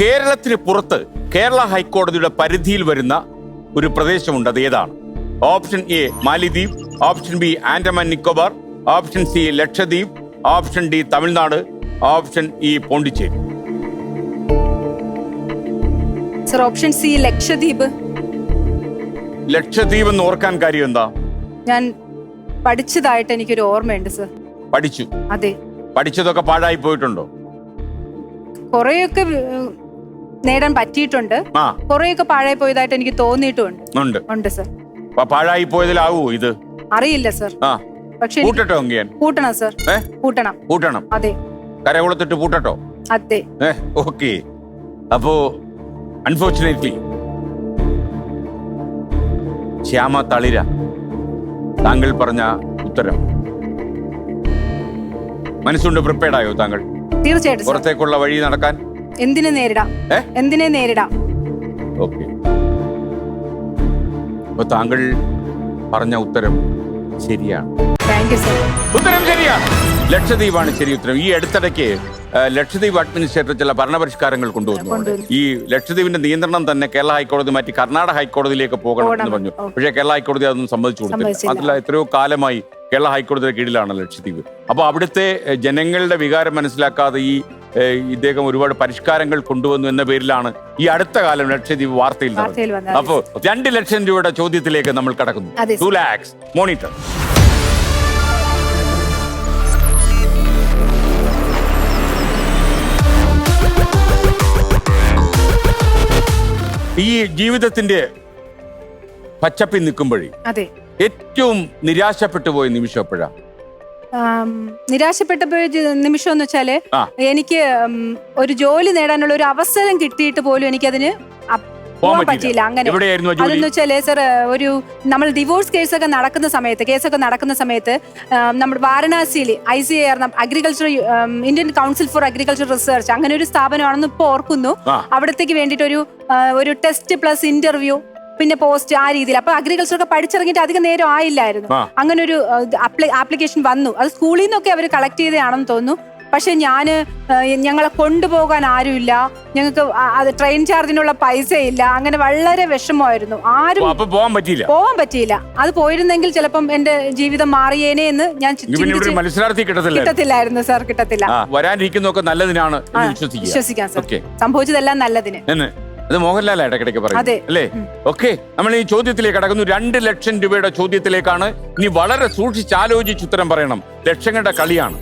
കേരളത്തിന് പുറത്ത് കേരള ഹൈക്കോടതിയുടെ പരിധിയിൽ വരുന്ന ഒരു പ്രദേശമുണ്ട്. അത് ഏതാണ്? Option A Malidweep option B Andaman Nicobar option C Lakshadweep option D Tamilnadu option E Pondicherry. Sir option C Lakshadweep. Lakshadweep എന്ന് ഓർക്കാൻ കാര്യം എന്താ? ഞാൻ പഠിച്ചതായിട്ട് എനിക്കൊരു ഓർമ്മയുണ്ട് സർ. പഠിച്ചു. അതെ. പഠിച്ചതൊക്കെ പാഴായി പോയിട്ടുണ്ടോ? കുറെയൊക്കെ നേടാൻ പറ്റിയിട്ടുണ്ട്. ആ. കുറെയൊക്കെ പാഴായി പോയതായിട്ട് എനിക്ക് തോന്നിയിട്ടുണ്ട് ഉണ്ട്. ഉണ്ട് സർ. അപ്പൊ പാഴായി പോയതിലാവൂ ഇത്? അറിയില്ല സർ. ആ. പക്ഷെ എനിക്ക് പൂട്ടട്ടോ കൂട്ടണം സർ. ഏ? കൂട്ടണം പൂട്ടണം? അതെ. കരകുളത്തിട്ട് പൂട്ടട്ടോ? അതെ. ഏ ഓക്കെ. അപ്പോ അൺഫോർച്ചുനേറ്റ്ലി ശ്യാമ തളിര താങ്കൾ പറഞ്ഞ ഉത്തരം. മനസ്സുണ്ട് പ്രിപ്പയർഡ് ആയോ താങ്കൾ? തീർച്ചയായിട്ടും സർ. പുറത്തേക്കുള്ള വഴി നടക്കാൻ? എന്തിനെ നേരിടാം? ഏ? എന്തിനെ നേരിടാം? ഓക്കെ. അപ്പൊ താങ്കൾ പറഞ്ഞ ഉത്തരം ശരിയാണ്. Thank you sir. ഉത്തരം ശരിയാണ് ലക്ഷദ്വീപാണ് ശരി ഉത്തരം. ഈ അടുത്തിടയ്ക്ക് ആ, ലക്ഷദ്വീപ് അഡ്മിനിസ്ട്രേറ്റർ ചില ഭരണപരിഷ്കാരങ്ങൾ കൊണ്ടുവന്നു അവിടെ. ഈ ലക്ഷദ്വീപിന്റെ നിയന്ത്രണം തന്നെ കേരള ഹൈക്കോടതി മാറ്റി കർണാടക ഹൈക്കോടതിയിലേക്ക് പോകണം എന്ന് പോകണം. പറഞ്ഞു. ഓ. പക്ഷേ കേരള ഹൈക്കോടതി അതൊന്നും സമ്മതിച്ചു കൊടുത്തില്ല. സമ്മതിച്ചില്ല. മാത്രമല്ല എത്രയോ കാലമായി കേരള ഹൈക്കോടതിയുടെ കീഴിലാണ് ലക്ഷദ്വീപ്. അപ്പോൾ അവിടുത്തെ ജനങ്ങളുടെ വികാരം മനസ്സിലാക്കാതെ ഈ ഇദ്ദേഹം ഒരുപാട് പരിഷ്കാരങ്ങൾ കൊണ്ടുവന്നു എന്ന പേരിലാണ് ഈ അടുത്ത കാലം ലക്ഷദ്വീപ് വാർത്തയിൽ അപ്പോ നടന്നത്. അപ്പോൾ രണ്ട് ലക്ഷം രൂപയുടെ ചോദ്യത്തിലേക്ക് നമ്മൾ കടക്കുന്നു. ടു ലാക്സ് മോണിറ്റർ ഈ ജീവിതത്തിന്റെ പച്ചപ്പി നിൽക്കുമ്പോഴേ ഏറ്റവും നിരാശപ്പെട്ടു പോയ നിമിഷം എപ്പോഴാ? ജ- നിമിഷം എന്ന് വെച്ചാൽ എനിക്ക് ഒരു ജോലി നേടാനുള്ള ഒരു അവസരം കിട്ടിയിട്ട് പോലും എനിക്കതിന് പോകാൻ പറ്റിയില്ല. അങ്ങനെ. അതെന്ന് വെച്ചാൽ സർ ഒരു നമ്മൾ ഡിവോഴ്സ് കേസൊക്കെ നടക്കുന്ന സമയത്ത് കേസൊക്കെ നടക്കുന്ന സമയത്ത് നമ്മൾ നമ്മുടെ വാരണാസിയിൽ I C R agriculture Indian council for agriculture research അങ്ങനെ ഒരു സ്ഥാപനമാണെന്ന് ഇപ്പോൾ ഓർക്കുന്നു. അവിടത്തേക്ക് വേണ്ടിയിട്ട് ഒരു ഒരു ടെസ്റ്റ് പ്ലസ് ഇന്റർവ്യൂ പിന്നെ പോസ്റ്റ് ആ രീതിയിൽ. അപ്പൊ അഗ്രികൾച്ചർ ഒക്കെ പഠിച്ചിറങ്ങിയിട്ട് അധികം നേരം ആയില്ലായിരുന്നു. അങ്ങനെ ഒരു ആപ്ലിക്കേഷൻ വന്നു. അത് സ്കൂളിൽ നിന്നൊക്കെ അവർ കളക്ട് ചെയ്തതാണെന്ന് തോന്നുന്നു. പക്ഷെ ഞാൻ ഞങ്ങളെ കൊണ്ടുപോകാൻ ആരുമില്ല. ഞങ്ങൾക്ക് ട്രെയിൻ ചാർജിനുള്ള പൈസ ഇല്ല. അങ്ങനെ വളരെ വിഷമമായിരുന്നു. ആരും പോകാൻ പറ്റിയില്ല? പോകാൻ പറ്റിയില്ല. അത് പോയിരുന്നെങ്കിൽ ചിലപ്പം എന്റെ ജീവിതം മാറിയേനെ എന്ന് ഞാൻ മത്സരാർത്ഥി കിട്ടത്തില്ല കിട്ടത്തില്ലായിരുന്നു സാർ കിട്ടത്തില്ല. ആ വരാനിരിക്കുന്നതൊക്കെ നല്ലതിനാണ് വിശ്വസിക്കാം സംഭവിച്ചതെല്ലാം നല്ലതിന്. അത് മോഹൻലാൽ ഇടയ്ക്കിടയ്ക്ക് പറയും. അല്ലേ? ഓക്കെ നമ്മൾ ഈ ചോദ്യത്തിലേക്ക് കടക്കുന്നു. രണ്ട് ലക്ഷം രൂപയുടെ ചോദ്യത്തിലേക്കാണ്. ഇനി വളരെ സൂക്ഷിച്ച് ആലോചിച്ച് ഉത്തരം പറയണം. ലക്ഷങ്ങളുടെ കളിയാണ്.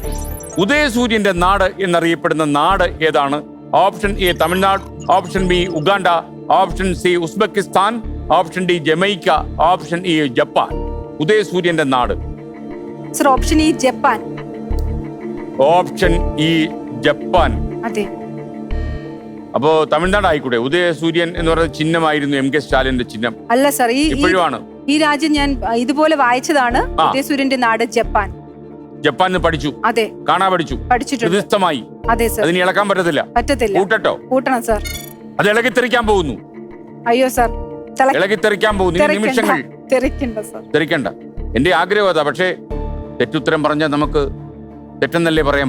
ഉദയസൂര്യന്റെ നാട് എന്നറിയപ്പെടുന്ന നാട് ഏതാണ്? Option A Tamilnadu option B Uganda option C Uzbekistan option D Jamaica option E Japan. ഉദയസൂര്യന്റെ നാട്. Sir option E Japan. Option E Japan. അതെ. അപ്പോ തമിഴ്നാട് ആയിക്കൂടെ ഉദയസൂര്യൻ എന്ന് പറയുന്ന ചിഹ്നമായിരുന്നു എം കെ സ്റ്റാലിന്റെ ചിഹ്നം. അല്ല സർ ഈ ഈ- ഈ രാജ്യം ഞാൻ ഇതുപോലെ വായിച്ചതാണ് ഉദയ ഉദയസൂര്യന്റെ നാട് ജപ്പാൻ. ജപ്പാനിൽ പഠിച്ചു. അതെ. കാണാ പഠിച്ചു. പഠിച്ചിട്ടുണ്ട്. അതെ സർ. അതിന് ഇളക്കാൻ പറ്റത്തില്ല. പറ്റത്തില്ല. കൂട്ടട്ടോ? കൂട്ടണം സർ. അത് ഇളകിത്തെറിക്കാൻ പോകുന്നു. അയ്യോ സർ. ഇളകിത്തെറിക്കാൻ പോകുന്നു. ഈ നിമിഷങ്ങൾ. തെറിക്കണ്ട എന്റെ ആഗ്രഹം അതാ. പക്ഷേ തെറ്റുത്തരം പറഞ്ഞാൽ നമുക്ക് തെറ്റെന്നല്ലേ പറയാൻ